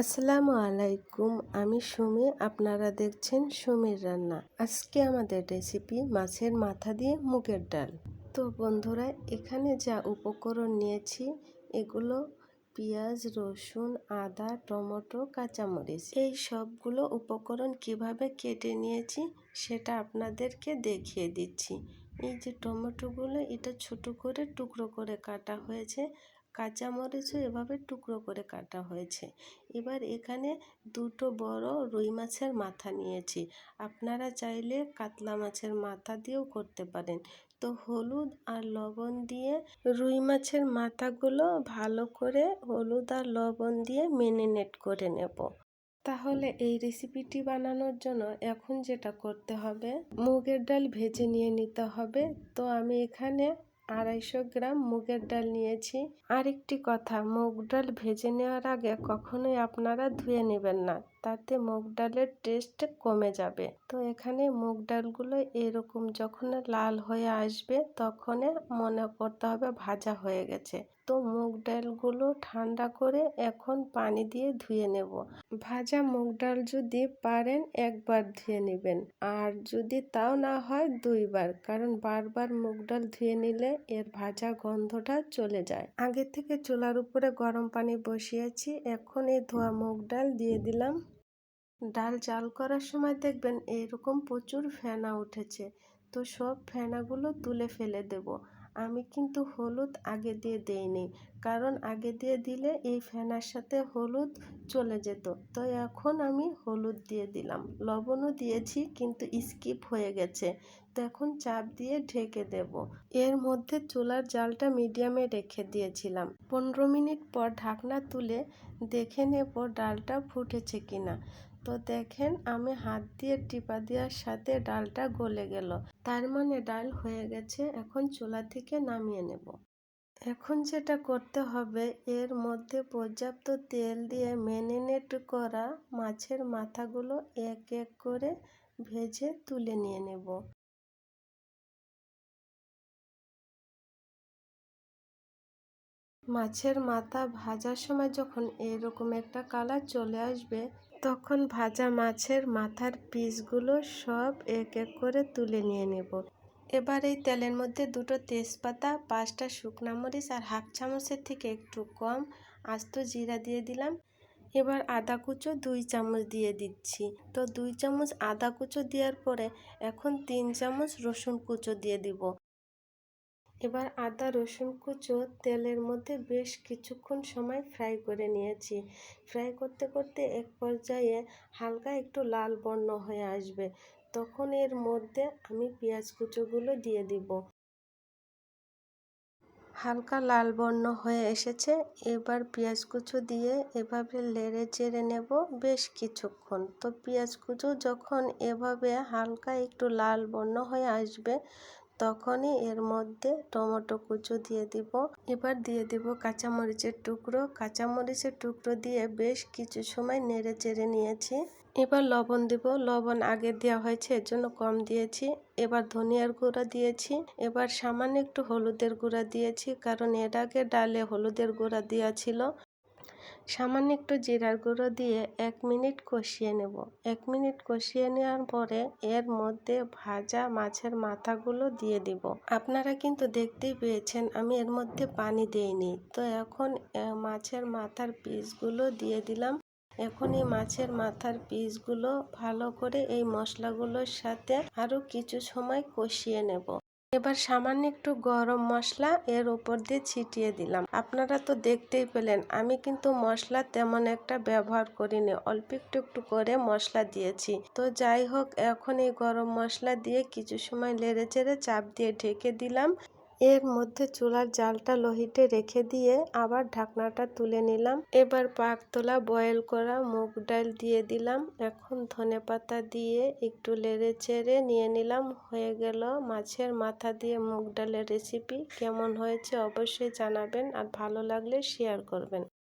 আসসালামু আলাইকুম, আমি সুমি। আপনারা দেখছেন সুমির রান্না। আজকে আমাদের রেসিপি মাছের মাথা দিয়ে মুগের ডাল। তো বন্ধুরা, এখানে যা উপকরণ নিয়েছি, এগুলো পেঁয়াজ, রসুন, আদা, টমেটো, কাঁচামরিচ। এই সবগুলো উপকরণ কীভাবে কেটে নিয়েছি, সেটা আপনাদেরকে দেখিয়ে দিচ্ছি। এই যে টমেটোগুলো, এটা ছোট করে টুকরো করে কাটা হয়েছে। কাঁচামরিচও এভাবে টুকরো করে কাটা হয়েছে। এবার এখানে দুটো বড় রুই মাছের মাথা নিয়েছি। আপনারা চাইলে কাতলা মাছের মাথা দিয়েও করতে পারেন। তো হলুদ আর লবণ দিয়ে রুই মাছের মাথাগুলো ভালো করে হলুদ আর লবণ দিয়ে মেরিনেট করে নেব। তাহলে এই রেসিপিটি বানানোর জন্য এখন যেটা করতে হবে, মুগের ডাল ভেজে নিয়ে নিতে হবে। তো আমি এখানে আড়াইশো গ্রাম মুগের ডাল নিয়েছি। আরেকটি কথা, মুগ ডাল ভেজে নেওয়ার আগে কখনোই আপনারা ধুয়ে নেবেন না। তাতে মুগ ডালের টেস্ট কমে যাবে। তো এখানে মুগ ডালগুলো এরকম যখন লাল হয়ে আসবে, তখন মনে করতে হবে ভাজা হয়ে গেছে। তো মুগ ডালগুলো ঠান্ডা করে এখন পানি দিয়ে ধুয়ে নেব। ভাজা মুগ ডাল যদি পারেন একবার ধুয়ে নেবেন। আর যদি তাও না হয়, দুইবার। কারণ বারবার মুগ ডাল ধুয়ে নিলে এর ভাজা গন্ধটা চলে যায়। আগে থেকে চুলার উপরে গরম পানি বসিয়েছি। এখন এই ধোয়া মুগ ডাল দিয়ে দিলাম। ডাল জাল করার সময় দেখবেন এরকম প্রচুর ফেনা উঠেছে। তো সব ফেনাগুলো তুলে ফেলে দেব। আমি কিন্তু হলুদ আগে দিয়ে দেইনি, কারণ আগে দিয়ে দিলে এই ফেনার সাথে হলুদ চলে যেত। তো এখন আমি হলুদ দিয়ে দিলাম। লবণও দিয়েছি, কিন্তু স্কিপ হয়ে গেছে। তো এখন চাপ দিয়ে ঢেকে দেব। এর মধ্যে চুলার জালটা মিডিয়ামে রেখে দিয়েছিলাম। পনেরো মিনিট পর ঢাকনা তুলে দেখে নেব ডালটা ফুটেছে কিনা। তো দেখেন, আমি হাত দিয়ে টিপা দেওয়ার সাথে ডালটা গলে গেল। তার মানে ডাল হয়ে গেছে, এখন চুলা থেকে নামিয়ে নেব। এখন যেটা করতে হবে, এর মধ্যে পর্যাপ্ত তেল দিয়ে ম্যারিনেট করা মাছের মাথাগুলো এক এক করে ভেজে তুলে নিয়ে নেব। মাছের মাথা ভাজার সময় যখন এরকম একটা কালার চলে আসবে, তখন ভাজা মাছের মাথার পিসগুলো সব এক এক করে তুলে নিয়ে নেব। এবার এই তেলের মধ্যে দুটো তেজপাতা, পাঁচটা শুকনা মরিচ আর হাফ চামচের থেকে একটু কম আস্ত জিরা দিয়ে দিলাম। এবার আদা কুচো দুই চামচ দিয়ে দিচ্ছি। তো দুই চামচ আদা কুচো দেওয়ার পরে এখন তিন চামচ রসুন কুচো দিয়ে দিব। এবার আদা, রসুন কুচো, তেলের মধ্যে বেশ কিছুক্ষণ সময় ফ্রাই করে নিয়েছি। ফ্রাই করতে করতে এক পর্যায়ে হালকা একটু লাল বর্ণ হয়ে আসবে। তখন এর মধ্যে আমি পেঁয়াজ কুচোগুলো দিয়ে দিব। হালকা লাল বর্ণ হয়ে এসেছে। এবার পেঁয়াজ কুচো দিয়ে এভাবে লেড়ে চেড়ে নেব বেশ কিছুক্ষণ। তো পেঁয়াজ কুচো যখন এভাবে হালকা একটু লাল বর্ণ হয়ে আসবে তখনই এর মধ্যে টমেটো কুচো দিয়ে দিব। এবার দিয়ে দিব কাঁচামরিচের টুকরো। কাঁচামরিচের টুকরো দিয়ে বেশ কিছু সময় নেড়ে চেড়ে নিয়েছি। এবার লবণ দিব। লবণ আগে দেওয়া হয়েছে, এর জন্য কম দিয়েছি। এবার ধনিয়ার গুঁড়া দিয়েছি। এবার সামান্য একটু হলুদের গুঁড়া দিয়েছি, কারণ এর আগে ডালে হলুদের গুঁড়া দেওয়া ছিল। সামান্য একটু জিরার গুঁড়ো দিয়ে এক মিনিট কষিয়ে নেব। এক মিনিট কষিয়ে নেওয়ার পরে এর মধ্যে ভাজা মাছের মাথাগুলো দিয়ে দিব। আপনারা কিন্তু দেখতেই পেয়েছেন আমি এর মধ্যে পানি দেইনি। তো এখন মাছের মাথার পিসগুলো দিয়ে দিলাম। এখন এই মাছের মাথার পিসগুলো ভালো করে এই মশলাগুলোর সাথে আরও কিছু সময় কষিয়ে নেব। এবার সামান্য একটু গরম মশলা এর উপর দিয়ে ছিটিয়ে দিলাম। আপনারা তো দেখতেই পেলেন, আমি কিন্তু মশলা তেমন একটা ব্যবহার করিনি, অল্প একটু একটু করে মশলা দিয়েছি। তো যাই হোক, এখন এই গরম মশলা দিয়ে কিছু সময় লেড়ে চেড়ে চাপ দিয়ে ঢেকে দিলাম। এর মধ্যে চুলার জালটা লোহিতে রেখে দিয়ে আবার ঢাকনাটা তুলে নিলাম। এবার পাক তোলা বয়েল করা মুগ ডাল দিয়ে দিলাম। এখন ধনে পাতা দিয়ে একটু লেড়ে চেড়ে নিয়ে নিলাম। হয়ে গেল মাছের মাথা দিয়ে মুগ ডালের রেসিপি কেমন হয়েছে অবশ্যই জানাবেন আর ভালো লাগলে শেয়ার করবেন।